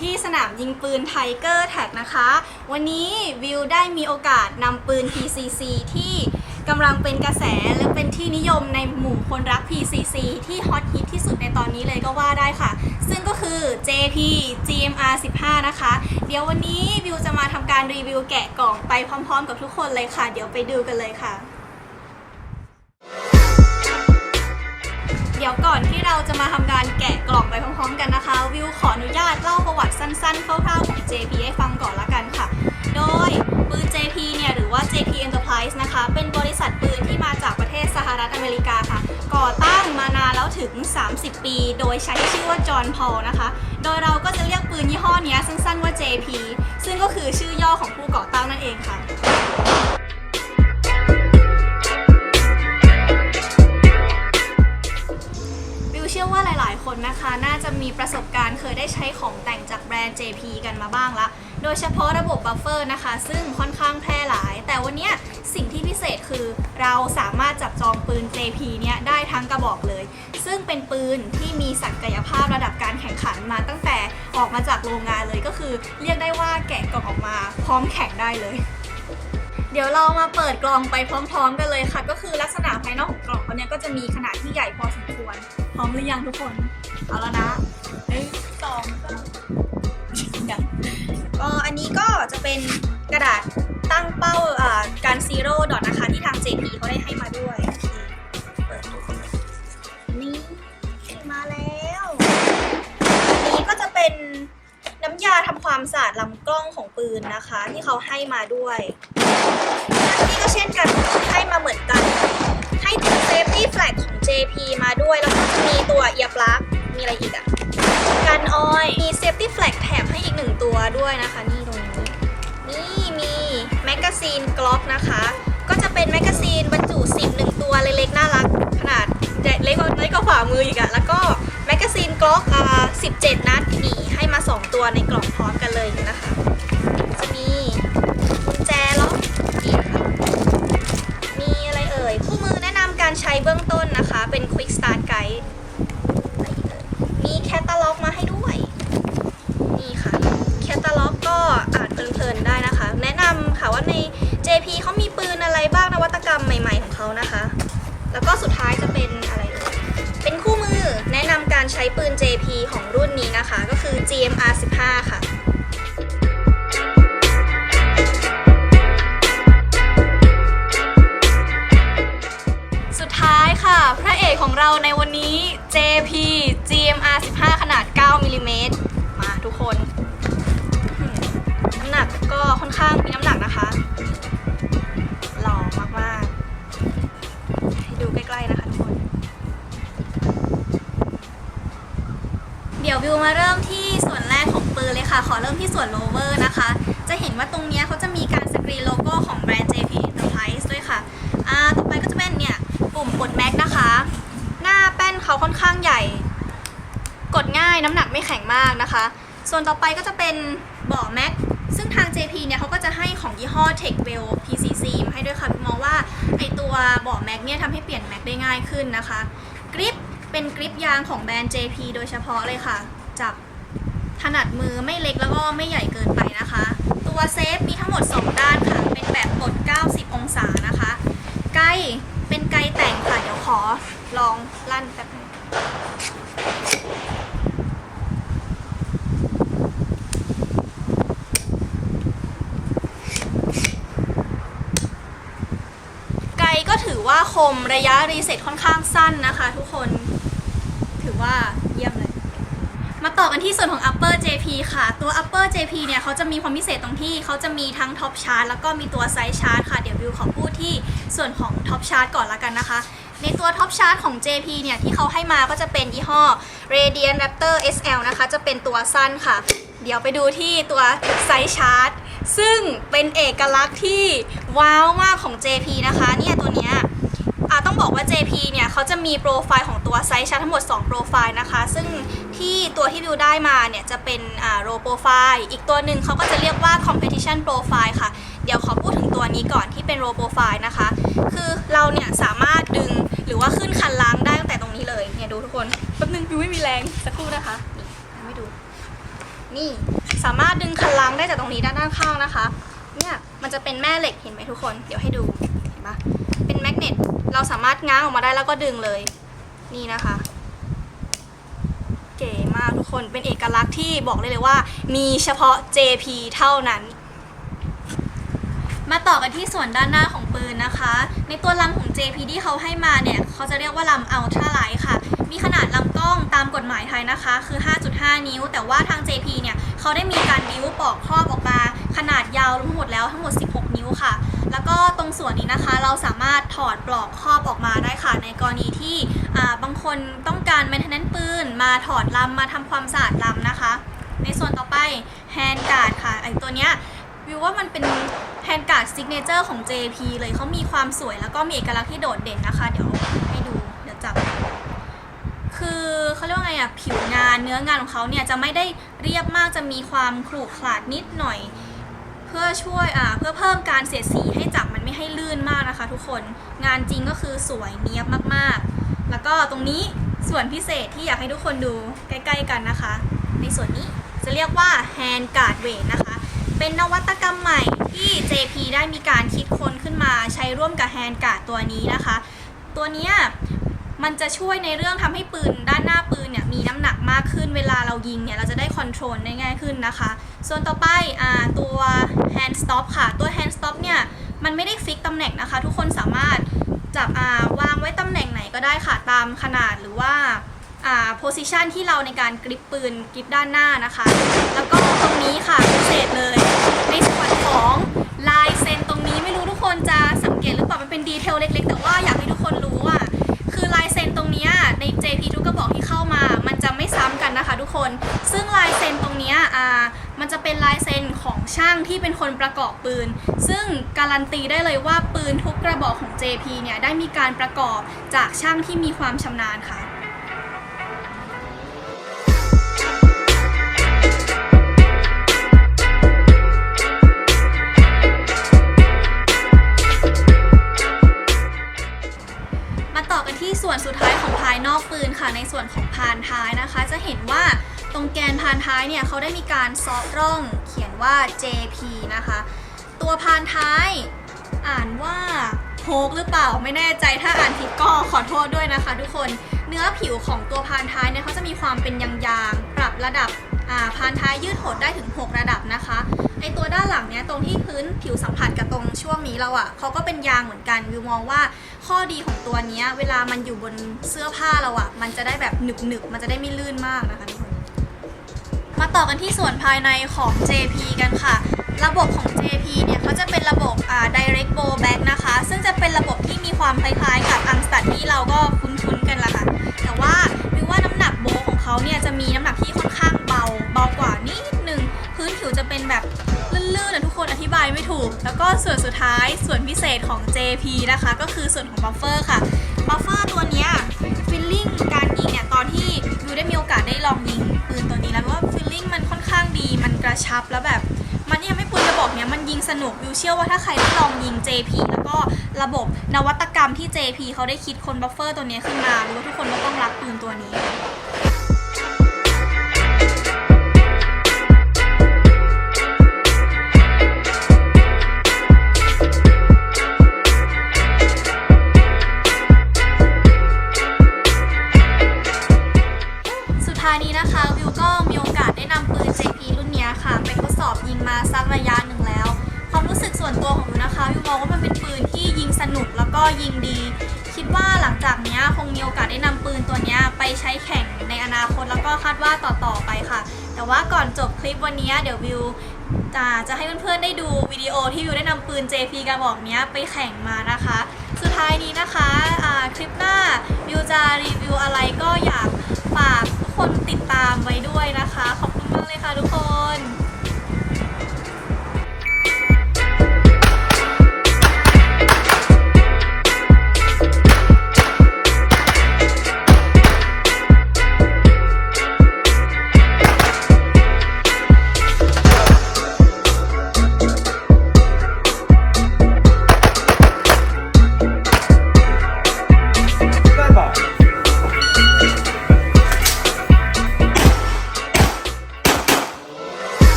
ที่สนามยิงปืนไทเกอร์แท็กนะคะ วันนี้วิวได้มีโอกาสนำปืน PCC ที่กำลังเป็นกระแสและเป็นที่นิยมในหมู่คนรัก PCC ที่ฮอตฮิตที่สุดในตอนนี้เลยก็ว่าได้ค่ะ ซึ่งก็คือ JP GMR 15 นะคะ เดี๋ยววันนี้วิวจะมาทำการรีวิวแกะกล่องไปพร้อมๆ กับทุกคนเลยค่ะ เดี๋ยวไปดูกันเลยค่ะ ดี๋ยวก่อนที่เราจะมาทำการแกะกล่องไปพร้อมๆ กันนะคะ วิวขออนุญาตเล่าประวัติสั้นๆคร่าวๆของ JP ให้ฟังก่อนละกันค่ะ โดยปืน JP เนี่ยหรือว่า JP Enterprise นะคะ เป็นบริษัทปืนที่มาจากประเทศสหรัฐอเมริกาค่ะ ก่อตั้งมานานแล้วถึง 30 ปี โดยใช้ชื่อว่าจอห์นพอลนะคะ โดยเราก็จะเรียกปืนยี่ห้อนี้สั้นๆว่า JP ซึ่งก็คือชื่อย่อของผู้ก่อตั้งนั่นเองค่ะ คนนะคะ น่าจะมีประสบการณ์เคยได้ใช้ของแต่งจากแบรนด์ JP กันมาบ้างละ โดยเฉพาะระบบบัฟเฟอร์นะคะ ซึ่งค่อนข้างแพร่หลาย แต่วันนี้สิ่งที่พิเศษคือเราสามารถจับจองปืน JP เนี่ยได้ทั้งกระบอกเลย ซึ่งเป็นปืนที่มีศักยภาพระดับการแข่งขันมาตั้งแต่ออกมาจากโรงงานเลยก็คือ เรียกได้ว่าแกะกล่องออกมาพร้อมแข่งได้เลยเดี๋ยวเรามาเปิดกล่องไปพร้อม ๆ กันเลยค่ะ ก็คือลักษณะภายนอกของกล่องเขาเนี่ยก็จะมีขนาดที่ใหญ่พอสมควร ร้อมหรือยังทุกคน เอาแล้วนะหนึ่งสองสามก็อันนี้ก็จะเป็นกระดาษตั้งเป้าการซีโร่ดอทนะคะที่ทาง JP เขาได้ให้มาด้วยเปิดดูนี่มาแล้วอันนี้ก็จะเป็นน้ำยาทำความสะอาดลำกล้องของปืนนะคะ ที่เขาให้มาด้วยนี่ก็เช่นกันให้มาเหมือนกัน JP มาด้วย แล้วก็จะมีตัว ear plug มีอะไรอีกอะกันออย มี safety flag แถมให้อีกหนึ่งตัวด้วยนะคะ นี่ตรงนี้ นี่มีแมกกาซีนกล็อกนะคะ ก็จะเป็นแมกกาซีนบรรจุ10หนึ่งตัวเล็กๆ น่ารัก ขนาดเล็กกว่าเล็กกว่าฝ่ามืออีกอะแล้วก็แมกกาซีนกล็อกอ่า17 นัดนี่ให้มา 2 ตัวในกล่องพร้อมกันเลยนะคะ จะมีกุญแจล็อกนี่ค่ะมีอะไรเอ่ยคู่มือแนะนำการใช้เบื้องต้น เป็น Quick Start Guide อะไกเอ่ยมีแคตตาล็อกมาให้ด้วย นี่ค่ะ แคตตาล็อกก็อ่านเพลินๆได้นะคะ แนะนำค่ะว่าใน JP เขามีปืนอะไรบ้างนวัตกรรมใหม่ๆของเขานะคะ แล้วก็สุดท้ายจะเป็นอะไรเป็นคู่มือแนะนำการใช้ปืน JP ของรุ่นนี้นะคะ ก็คือ GMR 15 ค่ะ เราในวันนี้ JP GMR 15 ขนาด 9มิลลิเมตรมาทุกคน น้ำหนักก็ค่อนข้างมีน้ำหนักนะคะ หล่อมากๆ ให้ดูใกล้ๆนะคะทุกคน เดี๋ยววิวมาเริ่มที่ส่วนแรกของปืนเลยค่ะ ขอเริ่มที่ส่วนโลเวอร์นะคะ จะเห็นว่าตรงนี้เขาจะมีการสกรีนโลโก้ของแบรนด์ JP Enterprise ด้วยค่ะ อ่า ต่อไปก็จะเป็นเนี่ยปุ่มกดแม็กนะคะ แป้นเขาค่อนข้างใหญ่ กดง่ายน้ำหนักไม่แข็งมากนะคะ ส่วนต่อไปก็จะเป็นเบาะแม็กซึ่งทาง JP เนี่ยเขาก็จะให้ของยี่ห้อ Techwell PCC มาให้ด้วยค่ะมองว่าไอตัวเบาะแม็กเนี่ยทำให้เปลี่ยนแม็กได้ง่ายขึ้นนะคะกริปเป็นกริปยางของแบรนด์ JP โดยเฉพาะเลยค่ะ จับถนัดมือไม่เล็กแล้วก็ไม่ใหญ่เกินไปนะคะ ตัวเซฟมีทั้งหมด 2 ด้านค่ะ เป็นแบบกด 90 องศานะคะ ไกลเป็นไกลแต่ง ขอลองลั่นแป๊บนึงไกลก็ถือว่าคมระยะรีเซ็ตค่อนข้างสั้นนะคะทุกคน ถือว่าเยี่ยมเลย มาต่อกันที่ส่วนของ upper JP ค่ะ ตัว upper JP เนี่ยเขาจะมีความพิเศษตรงที่เขาจะมีทั้ง top chart แล้วก็มีตัว side chart ค่ะ เดี๋ยววิวขอพูดที่ส่วนของ top chart ก่อนละกันนะคะ ในตัว top chart ของ JP เนี่ย ที่เขาให้มาก็จะเป็นยี่ห้อ Radiant Raptor SL นะคะ จะเป็นตัวสั้นค่ะ เดี๋ยวไปดูที่ตัว side chart ซึ่งเป็นเอกลักษณ์ที่ว้าวมากของ JP นะคะเนี่ยตัวเนี้ยต้องบอกว่า JP เนี่ยเขาจะมีโปรไฟล์ของตัวไซส์ชาร์ตทั้งหมด 2 โปรไฟล์นะคะ ซึ่งที่ตัวที่วิวได้มาเนี่ยจะเป็นอ่าโรโปรไฟล์อีกตัวหนึ่งเขาก็จะเรียกว่า competition profile ค่ะ เดี๋ยวขอพูดถึงตัวนี้ก่อนที่เป็นโรโปรไฟล์นะคะ คือเราเนี่ยสามารถดึง หรือว่าขึ้นคันล้างได้ตั้งแต่ตรงนี้เลยเนี่ยดูทุกคนแป๊บนึงวิวไม่มีแรงสักครู่นะคะนี่ทำให้ดู นี่สามารถดึงคันลังได้จากตรงนี้ด้านด้านข้างนะคะ เนี่ยมันจะเป็นแม่เหล็กเห็นไหมทุกคน เดี๋ยวให้ดูเห็นปะเป็นแมกเนตเราสามารถง้างออกมาได้แล้วก็ดึงเลย นี่นะคะเก๋มากทุกคนเป็นเอกลักษณ์ที่บอกเลยเลยว่า มีเฉพาะ JP เท่านั้น มาต่อกันที่ส่วนด้านหน้าของปืนนะคะ ในตัวลำของ JP ที่เขาให้มาเนี่ย เขาจะเรียกว่าลำ Ultra Light ค่ะ มีขนาดลำกล้องตามกฎหมายไทยนะคะ คือ 5.5 นิ้ว แต่ว่าทาง JP เนี่ย เขาได้มีการบิ้วปอกครอบออกมาขนาดยาวทั้งหมดแล้วทั้งหมด 16 นิ้วค่ะ แล้วก็ตรงส่วนนี้นะคะ เราสามารถถอดปลอกครอบออกมาได้ค่ะ ในกรณีที่บางคนต้องการ maintenance ปืนมาถอดลำมาทำความสะอาดลำนะคะ ในส่วนต่อไป hand guard ค่ะไอตัวเนี้ย วิวว่ามันเป็นแฮนด์การ์ดซิกเนเจอร์ของ JP เลยเขามีความสวยแล้วก็มีเอกลักษณ์ที่โดดเด่นนะคะ เดี๋ยวให้ดูเดี๋ยวจับ คือเขาเรียกว่าไงอะผิวงานเนื้องานของเขาเนี่ยจะไม่ได้เรียบมากจะมีความขรุขระนิดหน่อย เพื่อช่วยอ่าเพื่อเพิ่มการเสียดสีให้จับมันไม่ให้ลื่นมากนะคะ ทุกคนงานจริงก็คือสวยเนียบมากๆ แล้วก็ตรงนี้ส่วนพิเศษที่อยากให้ทุกคนดูใกล้ ๆ กันนะคะ ในส่วนนี้จะเรียกว่า hand guard weight นะคะ เป็นนวัตกรรมใหม่ที่ JP ได้มีการคิดค้นขึ้นมาใช้ร่วมกับ hand guard ตัวนี้นะคะ ตัวนี้มันจะช่วยในเรื่องทำให้ปืนด้านหน้าปืนเนี่ยมีน้ำหนักมากขึ้นเวลาเรายิงเนี่ยเราจะได้คอนโทรลได้ง่ายขึ้นนะคะ ส่วนต่อไปอ่าตัว hand stop ค่ะ ตัว hand stop เนี่ยมันไม่ได้ฟิกตำแหน่งนะคะ ทุกคนสามารถจับอ่าวางไว้ตำแหน่งไหนก็ได้ค่ะตามขนาดหรือว่า อ่า position ที่เราในการกริปปืนกริปด้านหน้านะคะ แล้วก็ตรงนี้ค่ะพิเศษเลย ในส่วนของลายเซ็นตรงนี้ไม่รู้ทุกคนจะสังเกตหรือเปล่ามันเป็นดีเทลเล็ก ๆ แต่ว่าอยากให้ทุกคนรู้อะคือลายเซ็นตรงนี้ใน JP ทุกกระบอกที่เข้ามา มันจะไม่ซ้ำกันนะคะ ทุกคน ซึ่งลายเซ็นตรงนี้อ่ามันจะเป็นลายเซ็นของช่างที่เป็นคนประกอบปืน ซึ่งการันตีได้เลยว่าปืนทุกกระบอกของ JP เนี่ยได้มีการประกอบจากช่างที่มีความชำนาญค่ะ ส่วนสุดท้ายของภายนอกปืนค่ะ ในส่วนของพานท้ายนะคะ จะเห็นว่าตรงแกนพานท้ายเนี่ยเขาได้มีการซอฟร่องเขียนว่า JP นะคะ ตัวพานท้ายอ่านว่าโฮกหรือเปล่าไม่แน่ใจถ้าอ่านผิดก็ขอโทษด้วยนะคะ ทุกคนเนื้อผิวของตัวพานท้ายเนี่ยเขาจะมีความเป็นยางๆปรับระดับพานท้ายยืดหดได้ถึง 6 ระดับนะคะ ไอตัวด้านหลังเนี่ยตรงที่พื้นผิวสัมผัสกับตรงช่วงนี้เราอะ่ะเขาก็เป็นยางเหมือนกันวิวมองว่าข้อดีของตัวเนี้ยเวลามันอยู่บนเสื้อผ้าเราอะ่ะมันจะได้แบบหนึบๆมันจะได้ไม่ลื่นมากนะคะทุกคนมาต่อกันที่ส่วนภายในของ JP กันค่ะ ระบบของ JP เนี่ยเขาจะเป็นระบบอ่า direct bow back นะคะ ซึ่งจะเป็นระบบที่มีความคล้ายๆ กับอังสตัดที่เราก็คุ้นๆกันละค่ะแต่ว่าวิวว่าน้ำหนักโบของเขาเนี่ยจะมีน้ำหนักที่ค่อนข้างเบาเบากว่านิดนึงพื้นผิวจะเป็นแบบ่แล้วก็ส่วนสุดท้ายส่วนพิเศษของ JP นะคะ ก็คือส่วนของบัฟเฟอร์ค่ะ บัฟเฟอร์ตัวนี้ฟิลลิ่งการยิงเนี่ย ตอนที่วิวได้มีโอกาสได้ลองยิงปืนตัวนี้แล้วว่าฟิลลิ่งมันค่อนข้างดี มันกระชับแล้วแบบ มันยังไม่ปืนกระบอกเนี้ยมันยิงสนุกวิวเชื่อว่าถ้าใครได้ลองยิง JP แล้วก็ระบบนวัตกรรมที่ JP เขาได้คิดคนบัฟเฟอร์ตัวนี้ขึ้นมารู้ว่าทุกคนก็ต้องรักปืนตัวนี้ คตแล้วก็คาดว่าต่อๆไปค่ะ แต่ว่าก่อนจบคลิปวันนี้เดี๋ยววิวจะจะให้เพื่อนๆได้ดูวิดีโอที่วิวได้นำปืน JP กระบอกเนี้ยไปแข่งมานะคะ สุดท้ายนี้นะคะคลิปหน้าวิวจะรีวิวอะไรก็อยากฝากทุกคนติดตามไว้ด้วยนะคะ ขอบคุณมากเลยค่ะทุกคน